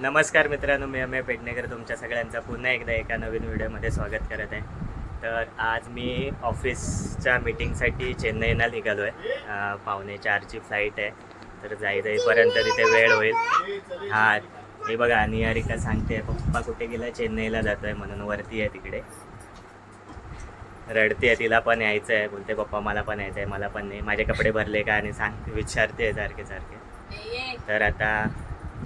नमस्कार मित्रांनो मी अमेय पेडणेकर तुमच्या सगळ्यांचं पुन्हा एकदा एका नवीन व्हिडिओमध्ये स्वागत करत आहे. तर आज मी ऑफिसच्या मीटिंगसाठी चेन्नईला निघालो आहे पावणे चारची फ्लाईट आहे. तर जाई जाईपर्यंत तिथे वेळ होईल. हा हे बघा निहारिका सांगते पप्पा कुठे गेला? चेन्नईला जातो आहे म्हणून वरती आहे तिकडे. रडते आहे तिला पण यायचं आहे बोलते पप्पा मला पण यायचं आहे मला पण नाही. माझे कपडे भरले का? आणि सांग विचारते सारखे सारखे. तर आता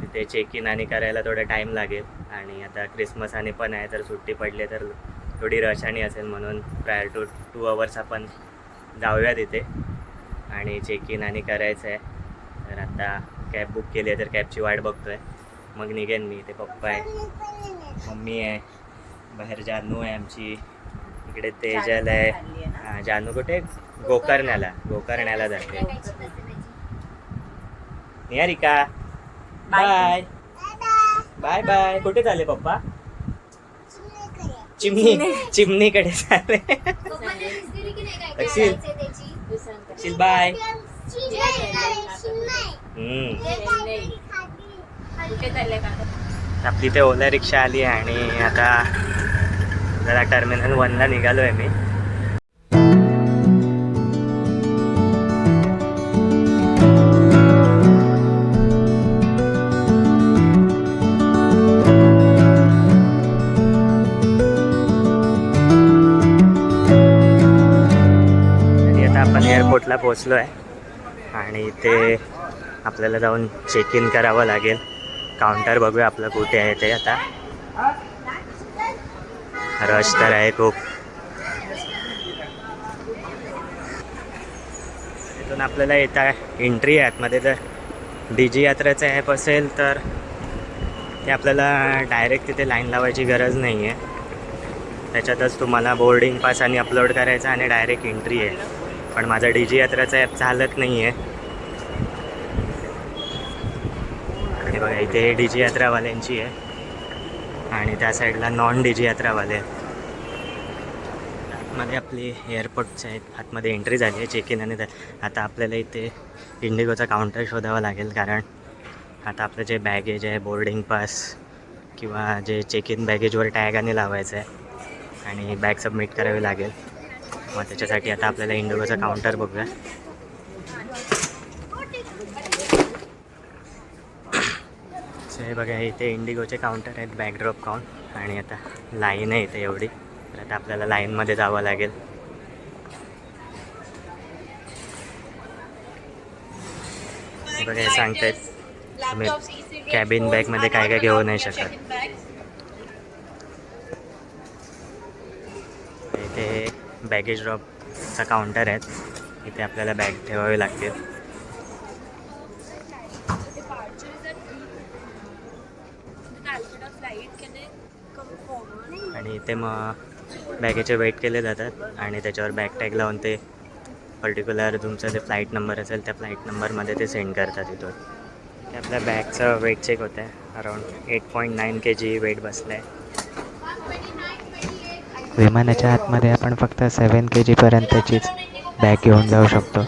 तिथे चेक इन आणि करायला थोडा टाईम लागेल. आणि आता क्रिसमस आणि पण आहे तर सुट्टी पडली तर थोडी रश आणि असेल म्हणून प्रायर टू टू अवर्स आपण जाऊया तिथे. आणि चेक इन आणि करायचं आहे तर आता कॅब बुक केली आहे तर कॅबची वाट बघतोय. मग निघेन मी ते पप्पा आहे मम्मी आहे. बाहेर जानू आहे आमची. इकडे तेजल आहे. हा, जानू कुठे? गोकर्ण्याला गोकर्ण्याला जाते. निहारिका. बाय बाय बाय कुठे चालले पप्पा? चिमणी चिमणीकडे चालले अक्षिल. अक्षिल बाय हम्म. आपली इथे ओला रिक्षा आली आहे आणि आता जरा टर्मिनल वनला निघालो आहे मी. एअरपोर्टला पोचलो आहे आणि इथे आपल्याला जाऊन चेक इन करावं लागेल. काउंटर बघूया आपलं कुठे आहे ते आता. रश तर आहे खूप. तिथून आपल्याला येता एंट्री आहे आतमध्ये जर डी जी यात्राचं ॲप असेल तर ते आपल्याला डायरेक्ट तिथे लाईन लावायची गरज नाही आहे त्याच्यातच तुम्हाला बोर्डिंग पास आणि अपलोड करायचा आणि डायरेक्ट एंट्री आहे. पण माझा डी जी यात्राचा ॲप चालत नाही आहे आणि बघा इथे डी जी यात्रावाल्यांची आहे. आणि त्या साईडला नॉन डी जी यात्रावाले आहेत. आतमध्ये आपली एअरपोर्टच्या आहेत. आतमध्ये एंट्री झाली आहे चेक इन आणि आता आपल्याला इथे इंडिगोचा काउंटर शोधावा लागेल कारण आता आपलं जे बॅगेज आहे बोर्डिंग पास किंवा जे चेक इन बॅगेजवर टॅग आणि लावायचं आहे. आणि बॅग सबमिट करावी लागेल. मग त्याच्यासाठी आता आपल्याला इंडिगोचा काउंटर बघूया. हे बघा इथे इंडिगोचे काउंटर आहेत बॅकड्रॉप काउन काउंट आणि आता लाईन आहे इथे एवढी. तर आता आपल्याला लाईनमध्ये जावं लागेल. हे बघा हे सांगतायत तुम्ही कॅबिन बॅगमध्ये काय काय घेऊ नाही शकत. इथे बॅगेज ड्रॉपचा काउंटर आहेत. इथे आपल्याला बॅग ठेवावी लागते आणि इथे मग बॅगेचे वेट केले जातात आणि त्याच्यावर बॅग टॅग लावून ते पर्टिक्युलर तुमचा जे फ्लाईट नंबर असेल त्या फ्लाईट नंबरमध्ये ते सेंड करतात इथून. ते आपल्या बॅगचं वेट चेक होतं आहे around eight point nine K G weight बसलं आहे विमानाच्या आतमध्ये आपण फक्त सेवन के जीपर्यंतचीच बॅग घेऊन जाऊ शकतो.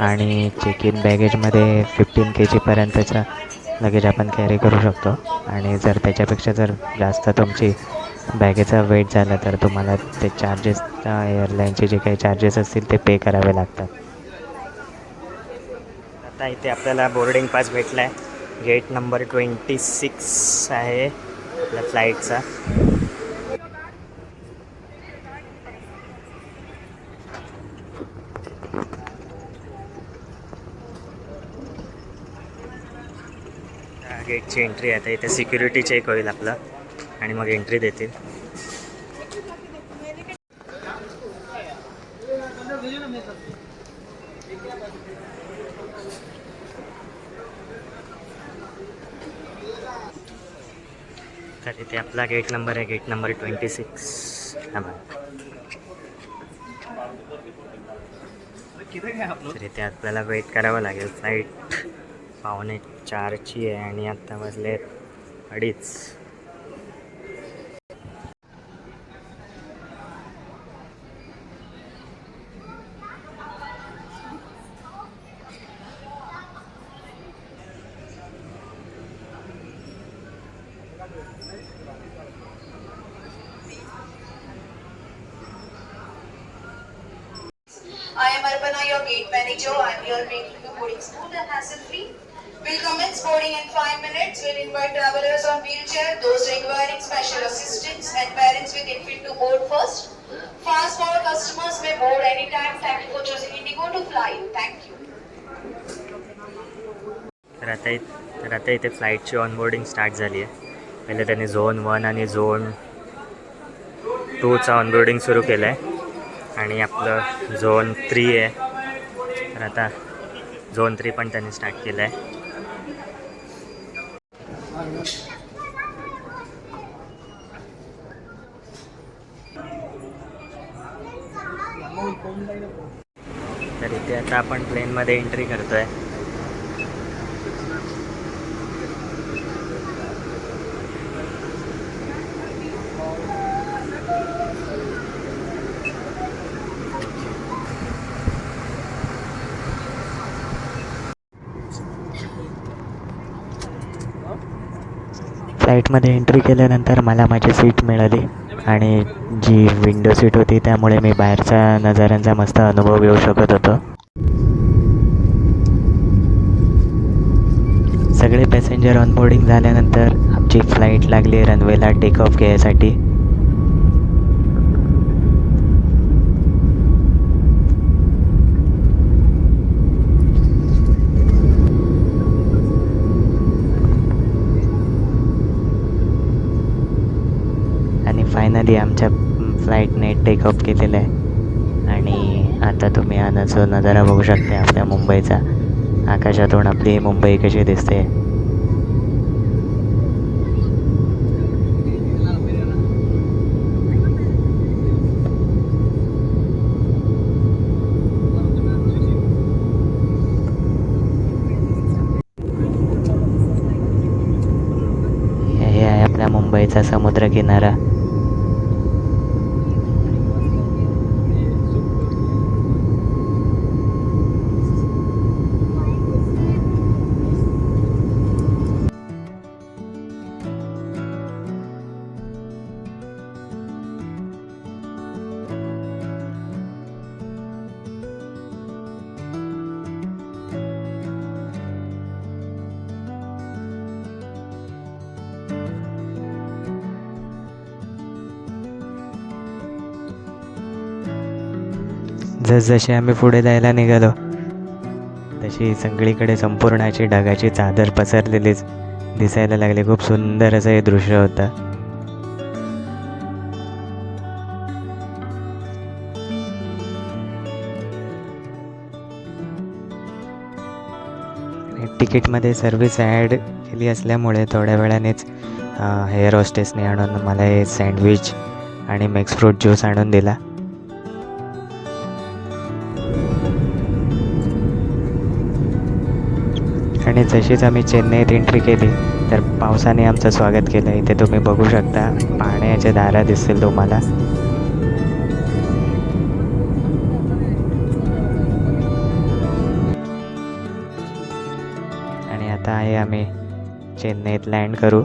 आणि चेक इन बॅगेजमध्ये फिफ्टीन के जीपर्यंतचं लगेज आपण कॅरी करू शकतो. आणि जर त्याच्यापेक्षा जर जास्त तुमची बॅगेचा वेट झाला तर तुम्हाला ते चार्जेस एअरलाईनचे जे काही चार्जेस असतील ते पे करावे लागतात. आता इथे आपल्याला बोर्डिंग पास भेटला आहे गेट नंबर ट्वेंटी सिक्स आहे आपल्या फ्लाईटचा गेटची एंट्री आहे आता इथे सिक्युरिटी चेक होईल आपलं. आणि मग एंट्री देतील. तर इथे आपला गेट नंबर आहे गेट नंबर ट्वेंटी सिक्स हा बघा. तर इथे आपल्याला वेट करावं लागेल. फ्लाईट पाहुणे चारची आहे आणि आत्ता वाजले अडीच I am Arpana, your gate manager. I am here making the boarding school and hassle-free. We'll commence boarding in five minutes. We'll invite travelers on wheelchair, those requiring special assistance, and parents with infant to board first. Fast forward customers may board anytime. Thank you for choosing Indigo to fly. Thank you. तर आता तर आता इथे फ्लाईटची onboarding start झाली आहे पहिले त्यांनी zone one आणि झोन टूचं ऑनबोर्डिंग सुरू केलं आहे आणि आपलं झोन थ्री आहे तर आता झोन थ्री पण त्यांनी स्टार्ट केलं आहे तर इथे आता ट्रेनमध्ये एंट्री करतोय. फ्लाईटमध्ये एंट्री केल्यानंतर मला माझी सीट मिळाली आणि जी विंडो सीट होती त्यामुळे मी बाहेरच्या नजाऱ्यांचा मस्त अनुभव घेऊ शकत होतो सगळे पॅसेंजर ऑनबोर्डिंग झाल्यानंतर आमची फ्लाईट लागली रनवेला टेक ऑफ घ्यायसाठी. आणि फायनली आमच्या फ्लाईटने टेक ऑफ केलेलं आहे. आणि आता तुम्ही हा नजारा बघू शकता आपल्या मुंबईचा. आकाशातून आपली मुंबई कशी दिसते हे आहे आपल्या मुंबईचा जसजसे आम्ही पुढे जायला निघालो तशी सगळीकडे संपूर्ण अशी ढगाची चादर पसरलेलीच दिसायला लागली. खूप सुंदर असं हे दृश्य होतं. तिकीटमध्ये सर्विस ॲड केली असल्यामुळे थोड्या वेळानेच हेअर होस्टेसने आणून मला हे सँडविच आणि मिक्स फ्रूट ज्यूस आणून दिला. आणि जशीच आम्ही चेन्नईत एंट्री केली तर पावसाने आमचं स्वागत केलं. इथे तुम्ही बघू शकता पाण्याच्या धारा दिसतील तुम्हाला. आणि आता आहे आम्ही चेन्नईत लँड करू.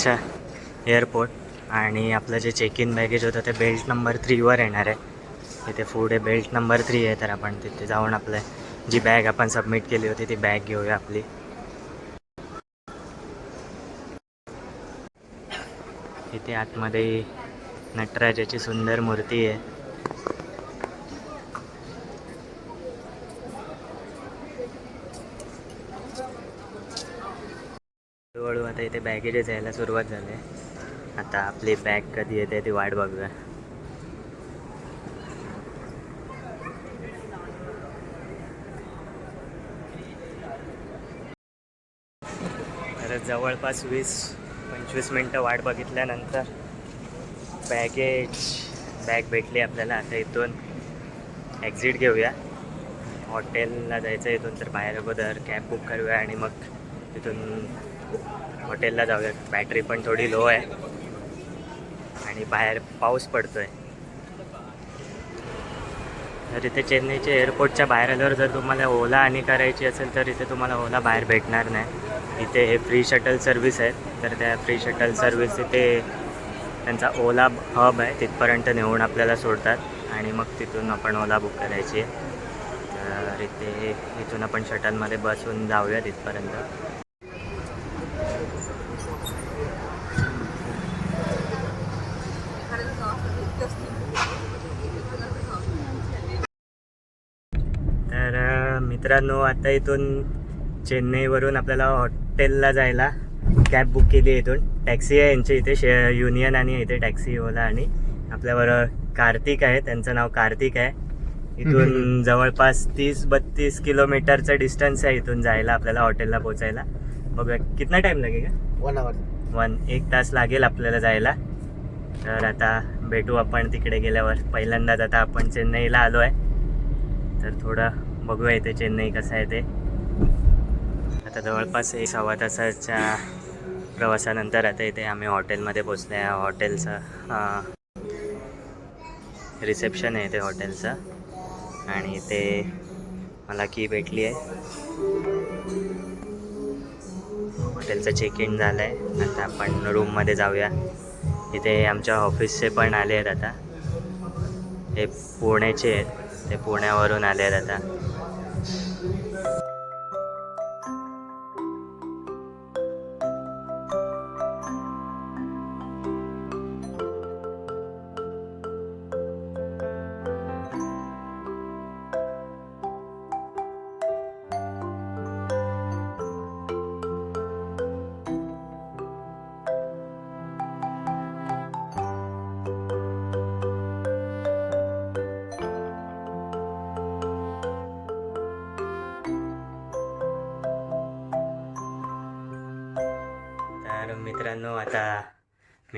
चेन्नईच्या एअरपोर्ट आणि आपलं जे चेक इन बॅगेज होतं ते बेल्ट नंबर थ्रीवर येणार आहे. तिथे पुढे बेल्ट नंबर थ्री आहे तर आपण तिथे जाऊन आपलं जी बॅग आपण सबमिट केली होती ती बॅग घेऊया आपली. इथे आतमध्ये नटराजाची सुंदर मूर्ती आहे. आता इथे बॅगेजेस यायला सुरुवात झाली. आता आपली बॅग कधी येते ती वाट बघूया. तर जवळपास वीस पंचवीस मिनटं वाट बघितल्यानंतर बॅगेज बॅग भेटली आपल्याला. आता इथून एक्झिट घेऊया. हॉटेलला जायचं इथून तर बाहेर अगोदर कॅब बुक करूया आणि मग तिथून हॉटेलला जाऊया बॅटरी पण थोडी लो आहे. आणि बाहेर पाऊस पडतोय. तर इथे चेन्नईच्या एअरपोर्टच्या बाहेर आल्यावर जर तुम्हाला ओला आणि करायची असेल तर इथे तुम्हाला ओला बाहेर भेटणार नाही. इथे हे फ्री शटल सर्व्हिस आहे तर त्या फ्री शटल सर्व्हिस इथे त्यांचा ओला हब आहे. तिथपर्यंत नेऊन आपल्याला सोडतात. आणि मग तिथून आपण ओला बुक करायची आहे. तर इथे इथून आपण शटलमध्ये बसून जाऊया तिथपर्यंत तर अ, मित्रांनो आता इथून चेन्नईवरून आपल्याला हॉटेलला जायला कॅब बुक केली आहे इथून. टॅक्सी आहे यांच्या इथे शे युनियन आणि इथे टॅक्सी ओला आणि आपल्याबरोबर कार्तिक आहे. त्यांचं नाव कार्तिक आहे. इथून जवळपास तीस बत्तीस किलोमीटरचं डिस्टन्स आहे इथून जायला आपल्याला हॉटेलला पोचायला बघूया कितना टाईम लागेल का? वन आवर वन एक तास लागेल आपल्याला जायला. तर आता भेटू आपण तिकडे गेल्यावर. पहिल्यांदाच आता आपण चेन्नईला आलो आहे. तर थोडं बघूया इथे चेन्नई कसं आहे ते. आता जवळपास एक सव्वा तासाच्या प्रवासानंतर आता इथे आम्ही हॉटेलमध्ये पोचलो आहे. हॉटेलचं रिसेप्शन आहे ते हॉटेलचं. आणि इथे मला की भेटली आहे. हॉटेलचं चेक इन झालं आहे आता आपण रूममध्ये जाऊया. इथे आमच्या ऑफिसचे पण आले आहेत आता. हे पुण्याचे आहेत. ते पुण्यावरून आले आहेत आता.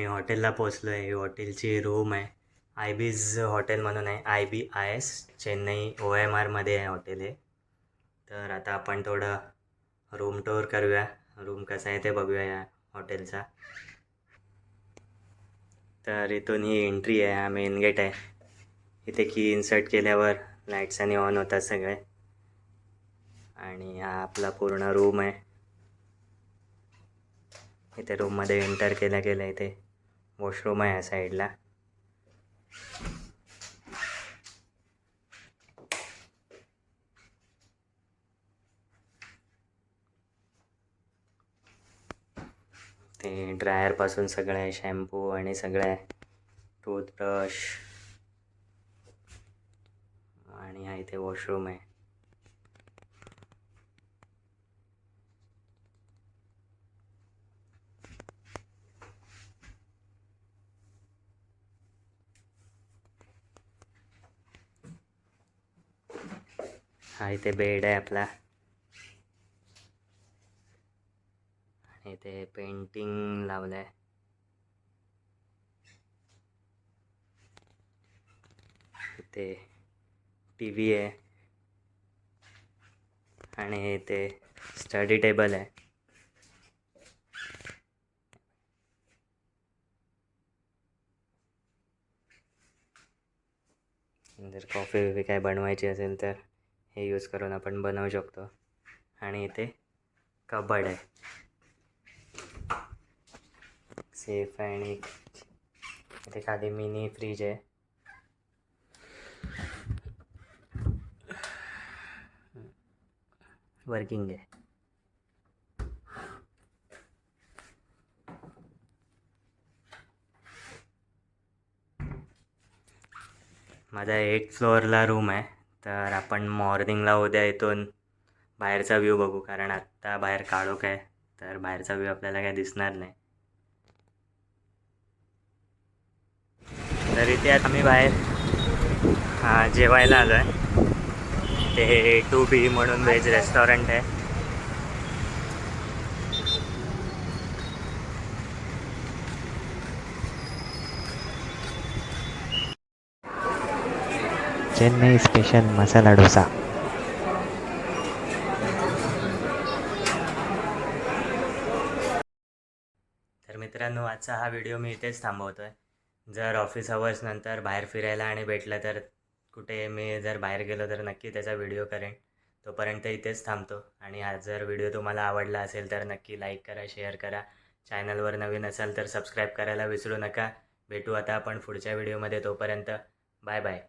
मी हॉटेलला पोचलो आहे ही हॉटेलची रूम आहे. आय बीज हॉटेल म्हणून आहे. I B I S Chennai O M आरमध्ये आहे हॉटेल हे. तर आता आपण थोडं रूम टूर करूया. रूम कसा आहे ते बघूया या हॉटेलचा. तर इथून ही एंट्री आहे. हा मेन गेट आहे. इथे की इन्सर्ट केल्यावर लाईट्स आणि ऑन होतात सगळे. आणि हा आपला पूर्ण रूम आहे. इथे रूममध्ये एंटर केल्या गेलं इथे. वॉशरूम आहे या साईडला. ते ड्रायरपासून सगळं आहे शॅम्पू आणि सगळं आहे टूथब्रश आणि हा इथे वॉशरूम आहे. हा इथे बेड आहे आपला. आणि इथे पेंटिंग लावलं आहे इथे टी व्ही आहे. आणि इथे स्टडी टेबल आहे. जर कॉफी बिफी काय बनवायची असेल तर. हे यूज करून आपण बनवू शकतो. आणि इथे कबड आहे. सेफ आहे आणि इथे खाली मिनी फ्रीज आहे. वर्किंग आहे. माझा एट फ्लोअरला रूम आहे. तर आपण मॉर्निंगला उद्या इथून बाहेरचा व्ह्यू बघू कारण आत्ता बाहेर काळोख आहे तर बाहेरचा व्ह्यू आपल्याला काय दिसणार नाही. तर इथे आता आम्ही बाहेर हां जेवायला आलो आहे ते टू बी म्हणून व्हेज रेस्टॉरंट आहे. चेन्नई स्पेशल मसाला डोसा. तर मित्रांनो आजचा हा व्हिडिओ मी इथेच थांबवतो आहे जर ऑफिस अवर्स नंतर बाहेर फिरायला आणि भेटलं तर कुठे मी जर बाहेर गेलो तर नक्की त्याचा व्हिडिओ करेन. तोपर्यंत इथेच थांबतो. आणि हा जर व्हिडिओ तुम्हाला आवडला असेल तर नक्की लाईक करा शेअर करा. चॅनलवर नवीन असाल तर सबस्क्राईब करायला विसरू नका. भेटू आता आपण पुढच्या व्हिडिओमध्ये तोपर्यंत बाय बाय